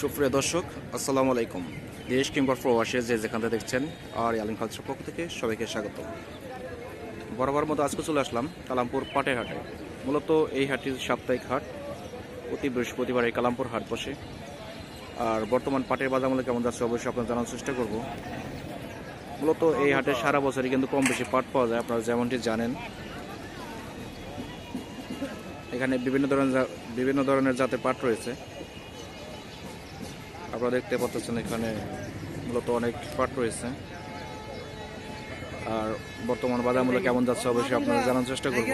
সুপ্রিয় দর্শক, আসসালামু আলাইকুম। দেশ কিংবা প্রবাসে যে যেখানে দেখছেন, আর আলিম কালচার পক্ষ থেকে সবাইকে স্বাগত। বরাবর মতো আজকে চলে আসলাম কালামপুর পাটের হাটে। মূলত এই হাটটি সাপ্তাহিক হাট, প্রতি বৃহস্পতিবার এই কালামপুর হাট বসে। আর বর্তমান পাটের বাজার মূল্য কেমন যাচ্ছে অবশ্যই আপনার জানার চেষ্টা করব। মূলত এই হাটে সারা বছরই কিন্তু কম বেশি পাট পাওয়া যায়, আপনারা যেমনটি জানেন। এখানে বিভিন্ন ধরনের বিভিন্ন ধরনের জাতের পাট রয়েছে। আপনারা দেখতে পাচ্ছেন এখানে মূলত অনেক পাট রয়েছে। আর বর্তমান বাজার মূল্য কেমন যাচ্ছে অবশ্যই আপনারা জানার চেষ্টা করব।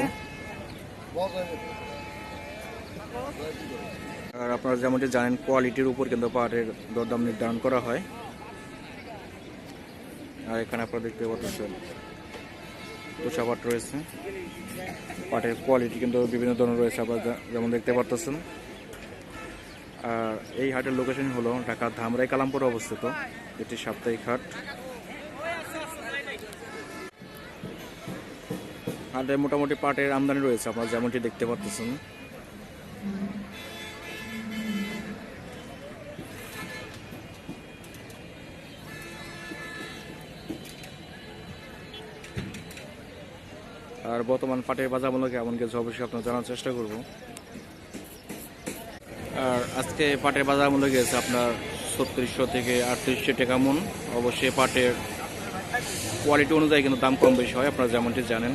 আর আপনারা যেমনটি জানেন, কোয়ালিটির উপর কিন্তু পাটের দরদাম নির্ধারণ করা হয়। আর এখানে আপনারা দেখতে পাচ্ছেন তোষা পাট রয়েছে। পাটের কোয়ালিটি কিন্তু বিভিন্ন ধরনের রয়েছে, আপনারা যেমন দেখতে পারতেছেন। আর এই হাটের লোকেশন হলো ঢাকা ধামরাই কালামপুরে অবস্থিত। এটি সাপ্তাহিক হাট। হাটে মোটামুটি পাটের আমদানি রয়েছে, আপনারা যেমনটি দেখতে পাচ্ছেন। আর বর্তমান পাটের বাজার মূল্য কেমন গেছে অবশ্যই আপনার জানার চেষ্টা করব। আর আজকে পাটের বাজার মূল্য গেছে আপনার ছত্রিশশো থেকে আটত্রিশশো টাকা মন। অবশ্যই পাটের কোয়ালিটি অনুযায়ী কিন্তু দাম কম বেশি হয়, আপনারা যেমনটি জানেন।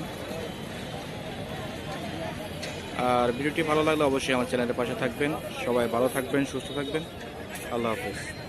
আর ভিডিওটি ভালো লাগলে অবশ্যই আমার চ্যানেলের পাশে থাকবেন। সবাই ভালো থাকবেন, সুস্থ থাকবেন। আল্লাহ হাফেজ।